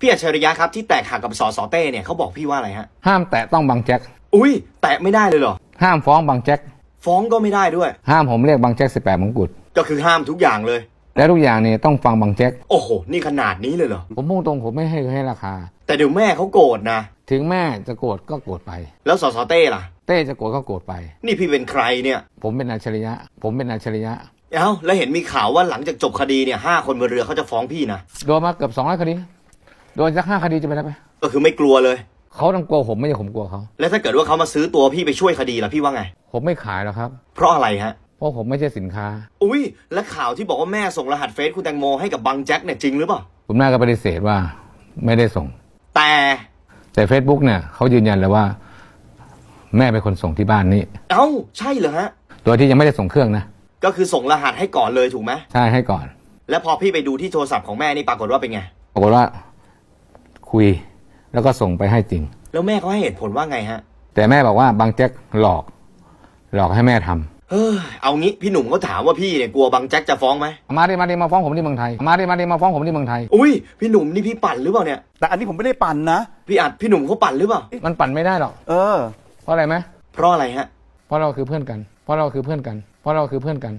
พี่อัจฉริยะครับที่แตกหักกับสสเต้เนี่ยเขาบอกพี่ว่าอะไรฮะ ห้ามแตะต้องบางแจ็ค อุ้ยแตะไม่ได้เลยเหรอ ห้ามฟ้องบางแจ็ค ฟ้องก็ไม่ได้ด้วย ห้ามผมเรียกบางแจ็คสิบแปดมงกุฎ ก็คือห้ามทุกอย่างเลย และทุกอย่างเนี่ยต้องฟังบางแจ็ค โอ้โห นี่ขนาดนี้เลยเหรอ ผมพูดตรงผมไม่ให้ให้ราคา แต่เดี๋ยวแม่เขาโกรธนะ ถึงแม่จะโกรธก็โกรธไป แล้วสสเต้ล่ะ เต้จะโกรธก็โกรธไป นี่พี่เป็นใครเนี่ย ผมเป็นอัจฉริยะ ผมเป็นอัจฉริยะ เอ้าแล้วเห็นมีข่าวว่าหลังจากจบคดีเนี่ยห้าคนบนเรือเขาจะฟ้องพี่นะ โดนมาเกือบสองร้อยคดี โดนสักห้าคดีจะไปได้ไหมก็คือไม่กลัวเลย เขาต้องกลัวผมไม่ใช่ผมกลัวเขา แล้วถ้าเกิดว่าเขามาซื้อตัวพี่ไปช่วยคดีล่ะพี่ว่าไง ผมไม่ขายหรอกครับ เพราะอะไรฮะ เพราะผมไม่ใช่สินค้า อุ้ยและข่าวที่บอกว่าแม่ส่งรหัสเฟซคุณแตงโมให้กับบังแจ็คเนี่ยจริงหรือเปล่า คุณแม่ก็ปฏิเสธว่าไม่ได้ส่ง แต่แต่ Facebook เนี่ยเขายืนยันเลยว่า แม่เป็นคนส่งที่บ้านนี้ เอ้าใช่เหรอฮะโดยที่ยังไม่ได้ส่งเครื่องนะก็คือส่งรหัสให้ก่อนเลยถูกไหมใช่ให้ก่อน แล้วพอพี่ไปดูที่โทรศัพท์ของแม่นี่ปรากฏว่าเป็นไง ปรากฏว่า คุย แล้วก็ส่งไปให้จริง แล้วแม่เขาให้เหตุผลว่าไงฮะ แต่แม่บอกว่าบางแจ็คหลอก หลอกให้แม่ทำเฮ้ยเอางี้พี่หนุ่มก็ถามว่าพี่เนี่ยกลัวบังแจ็คจะฟ้องไหมมาดิมาดิมาฟ้องผมที่เมืองไทย มาดิมาดิมาฟ้องผมที่เมืองไทย อุ้ยพี่หนุ่มนี่พี่ปั่นหรือเปล่าเนี่ย แต่อันนี้ผมไม่ได้ปั่นนะ พี่อัดพี่หนุ่มเขาปั่นหรือเปล่า มันปั่นไม่ได้หรอกเออ เพราะอะไรไหมเพราะอะไรฮะ เพราะเราคือเพื่อนกัน เพราะเราคือเพื่อนกัน เพราะเราคือเพื่อนกัน